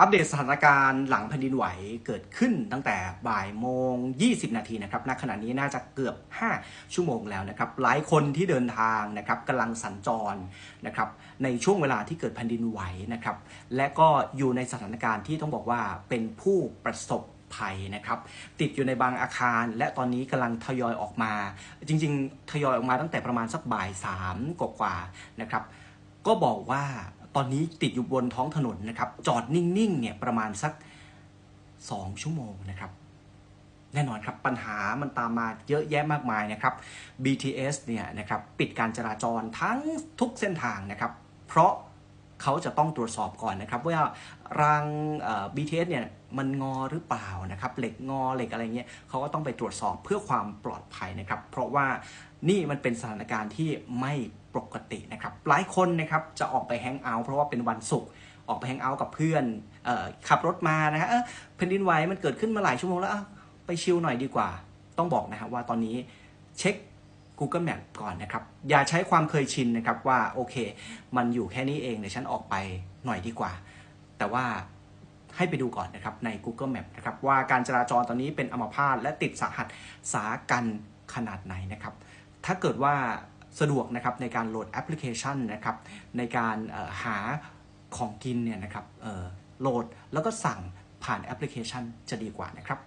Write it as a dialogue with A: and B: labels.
A: อัปเดตสถานการณ์หลังแผ่นดินไหวเกิดขึ้นตั้งแต่บ่ายโมง 20 นาทีนะครับณขณะนี้น่าจะเกือบ 5 ชั่วโมงแล้วนะครับ หลายคนที่เดินทางนะครับกำลังสัญจรนะครับ ในช่วงเวลาที่เกิดแผ่นดินไหวนะครับ และก็อยู่ในสถานการณ์ที่ต้องบอกว่าเป็นผู้ประสบภัยนะครับ ติดอยู่ในบางอาคาร และตอนนี้กำลังทยอยออกมา จริง ๆ ทยอยออกมาตั้งแต่ประมาณสักบ่ายสามกว่าๆนะครับ ก็บอกว่า ตอนนี้ติดอยู่บนท้องถนนนะครับ จอดนิ่งๆเนี่ยประมาณสัก 2 ชั่วโมงนะครับแน่นอนครับปัญหามันตามมาเยอะแยะมากมายนะครับ BTS เนี่ยนะครับปิดการจราจรทั้งทุกเส้นทางนะครับ เพราะ เขาจะต้องตรวจสอบก่อนนะครับว่ารางเอ่อ BTS เนี่ยมันงอหรือเปล่านะครับเหล็กงอเหล็กอะไรเงี้ยเขาก็ต้องไปตรวจสอบเพื่อความปลอดภัยนะครับ เพราะว่านี่มันเป็นสถานการณ์ที่ไม่ปกตินะครับ หลายคนนะครับจะออกไปแฮงเอาท์เพราะว่าเป็นวันศุกร์ออกไปแฮงเอาท์กับเพื่อนออขับรถมานะฮะเอ้อแผ่นดินไหวมันเกิดขึ้นมาหลายชั่วโมงแล้วไปชิลหน่อยดีกว่า ต้องบอกนะฮะว่าตอนนี้เช็ค Google Map ก่อนนะครับ อย่าใช้ความเคยชินนะครับว่าโอเค มันอยู่แค่นี้เองเดี๋ยวฉันออกไปหน่อยดีกว่า แต่ว่าให้ไปดูก่อนนะครับใน Google Map นะครับว่าการจราจรตอนนี้เป็นอัมพาตและติดสาหัสสากันขนาดไหนนะครับ ถ้าเกิดว่าสะดวกนะครับในการโหลดแอปพลิเคชันนะครับในการหาของกินเนี่ยนะครับโหลดแล้วก็สั่งผ่านแอปพลิเคชันจะดีกว่านะครับ